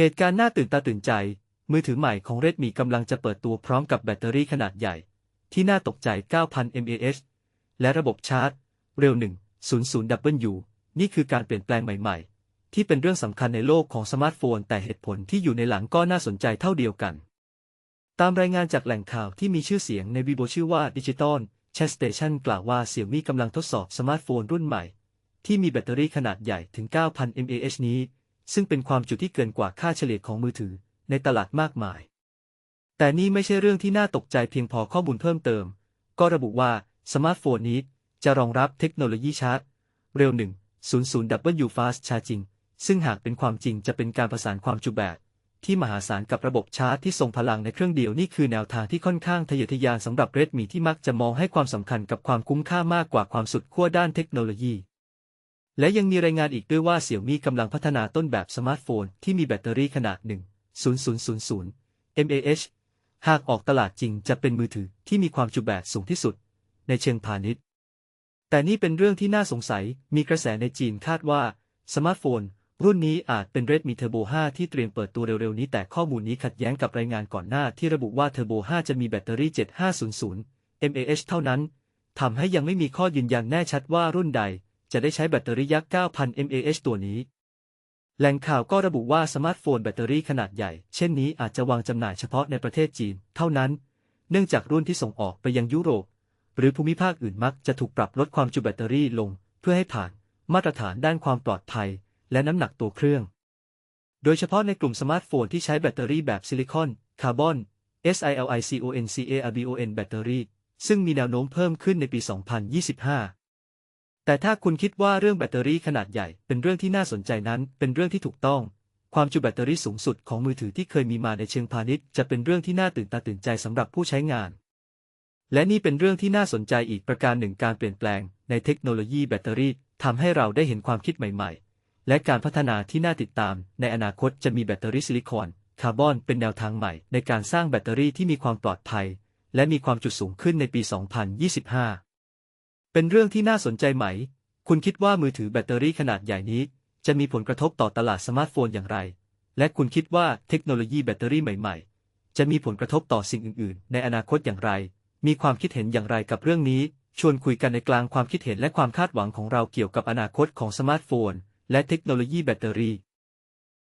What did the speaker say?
เหตุการณ์น่าตื่นตาตื่นใจ มือถือใหม่ของ Redmi กำลังจะเปิดตัวพร้อมกับแบตเตอรี่ขนาดใหญ่ ที่น่าตกใจ 9,000 mAh และระบบชาร์จ เร็ว 100W นี่คือการเปลี่ยนแปลงใหม่ ๆ ที่เป็นเรื่องสำคัญในโลกของสมาร์ทโฟน แต่เหตุผลที่อยู่ในหลังก็น่าสนใจเท่าเดียวกัน ตามรายงานจากแหล่งข่าวที่มีชื่อเสียงในวีโบชื่อว่า Digital Chat Station กล่าวว่าเสี่ยมี่กำลังทดสอบสมาร์ทโฟนรุ่นใหม่ ที่มีแบตเตอรี่ขนาดใหญ่ถึง 9,000 mAh นี้ ซึ่งเป็นความจุที่เกินกว่าค่าเฉลี่ยของมือถือในตลาดมากมาย แต่นี่ไม่ใช่เรื่องที่น่าตกใจเพียงพอข้อมูลเพิ่มเติม ก็ระบุว่าสมาร์ทโฟนนี้จะรองรับเทคโนโลยีชาร์จ เร็ว 100W Fast Charging ซึ่งหากเป็นความจริงจะเป็นการประสานความจุแบบที่มหาศาลกับระบบชาร์จที่ทรงพลังในเครื่องเดียวนี่คือแนวทางที่ค่อนข้างทะเยอทะยานสำหรับ Redmi ที่มักจะมองให้ความสำคัญกับความคุ้มค่ามากกว่าความสุดขั้วด้านเทคโนโลยี และยังมีรายงานอีกด้วยว่าเสี่ยวมี่กำลังพัฒนาต้นแบบสมาร์ทโฟนที่มีแบตเตอรี่ขนาด 10000 mAh หากออกตลาดจริงจะเป็นมือถือที่มีความจุแบบสูงที่สุด ในเชิงพาณิชย์ แต่นี่เป็นเรื่องที่น่าสงสัย มีกระแสในจีนคาดว่า สมาร์ทโฟน รุ่นนี้อาจเป็น Redmi Turbo 5 ที่เตรียมเปิดตัวเร็วๆนี้ แต่ข้อมูลนี้ขัดแย้งกับรายงานก่อนหน้าที่ระบุว่า Turbo 5 จะมีแบตเตอรี่ 7500 mAh เท่านั้นทำให้ยังไม่มีข้อยืนยันแน่ชัดว่ารุ่นใด จะได้ใช้แบตเตอรี่ยักษ์ 9,000 mAh ตัวนี้ แหล่งข่าวก็ระบุว่าสมาร์ทโฟนแบตเตอรี่ขนาดใหญ่ เช่นนี้อาจจะวางจำหน่ายเฉพาะในประเทศจีน เท่านั้น เนื่องจากรุ่นที่ส่งออกไปยังยุโรป หรือภูมิภาคอื่นมักจะถูกปรับลดความจุแบตเตอรี่ลง เพื่อให้ผ่านมาตรฐานด้านความปลอดภัย และน้ำหนักตัวเครื่อง โดยเฉพาะในกลุ่มสมาร์ทโฟนที่ใช้แบตเตอรี่แบบซิลิคอน คาร์บอน SiLiConCarbon แบตเตอรี่ซึ่งมีแนวโน้มเพิ่มขึ้นในปี 2025 แต่ถ้าคุณคิดว่าเรื่องแบตเตอรี่ขนาดใหญ่เป็นเรื่องที่น่าสนใจนั้น เป็นเรื่องที่ถูกต้อง ความจุแบตเตอรี่สูงสุดของมือถือที่เคยมีมาในเชิงพาณิชย์จะเป็นเรื่องที่น่าตื่นตาตื่นใจสำหรับผู้ใช้งาน และนี่เป็นเรื่องที่น่าสนใจอีกประการหนึ่งการเปลี่ยนแปลง ในเทคโนโลยีแบตเตอรี่ทำให้เราได้เห็นความคิดใหม่ๆ และการพัฒนาที่น่าติดตาม ในอนาคตจะมีแบตเตอรี่ซิลิคอนคาร์บอนเป็นแนวทางใหม่ ในการสร้างแบตเตอรี่ที่มีความปลอดภัย และมีความจุสูงขึ้นในปี 2025 เป็นเรื่องที่น่าสนใจไหม คุณคิดว่ามือถือแบตเตอรี่ขนาดใหญ่นี้ จะมีผลกระทบต่อตลาดสมาร์ทโฟนอย่างไร และคุณคิดว่าเทคโนโลยีแบตเตอรี่ใหม่ ๆ จะมีผลกระทบต่อสิ่งอื่น ๆ ในอนาคตอย่างไร มีความคิดเห็นอย่างไรกับเรื่องนี้ ชวนคุยกันในกลางความคิดเห็นและความคาดหวังของเราเกี่ยวกับอนาคตของสมาร์ทโฟน และเทคโนโลยีแบตเตอรี่